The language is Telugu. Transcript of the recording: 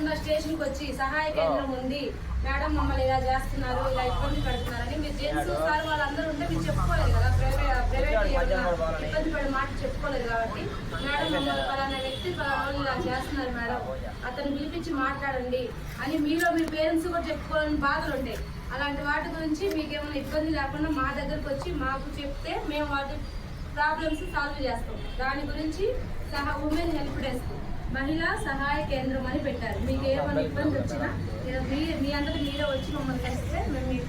భయం లేకుండా స్టేషన్కి వచ్చి సహాయ కేంద్రం ఉంది. మేడం మమ్మల్ని ఇలా చేస్తున్నారు ఇలా ఇబ్బంది పెడుతున్నారని మీరు జెంట్స్ సార్ వాళ్ళందరూ ఉంటే మీరు చెప్పుకోలేదు కదా. ప్రైవేట్ ప్రైవేట్ ఇబ్బంది పడే మాట చెప్పుకోలేదు కాబట్టి మేడం మమ్మల్ని పలానా వ్యక్తి పలానా ఇలా చేస్తున్నారు మేడం. అతను పిలిపించి మాట్లాడండి అని మీలో మీ పేరెంట్స్ కూడా చెప్పుకోవాలని బాధలు ఉంటాయి అలాంటి వాటి గురించి మీకు ఏమైనా ఇబ్బంది లేకుండా మా దగ్గరకు వచ్చి మాకు చెప్తే మేము వాటి ప్రాబ్లమ్స్ సాల్వ్ చేస్తాం. దాని గురించి సహా ఉమెన్ హెల్ప్ డెస్క్ మహిళా సహాయ కేంద్రం అని పెట్టారు. మీకు ఏమైనా ఇబ్బంది వచ్చినా మీ మీ అందరూ మీరే వచ్చి మమ్మల్ని కలిస్తే మేము మీకు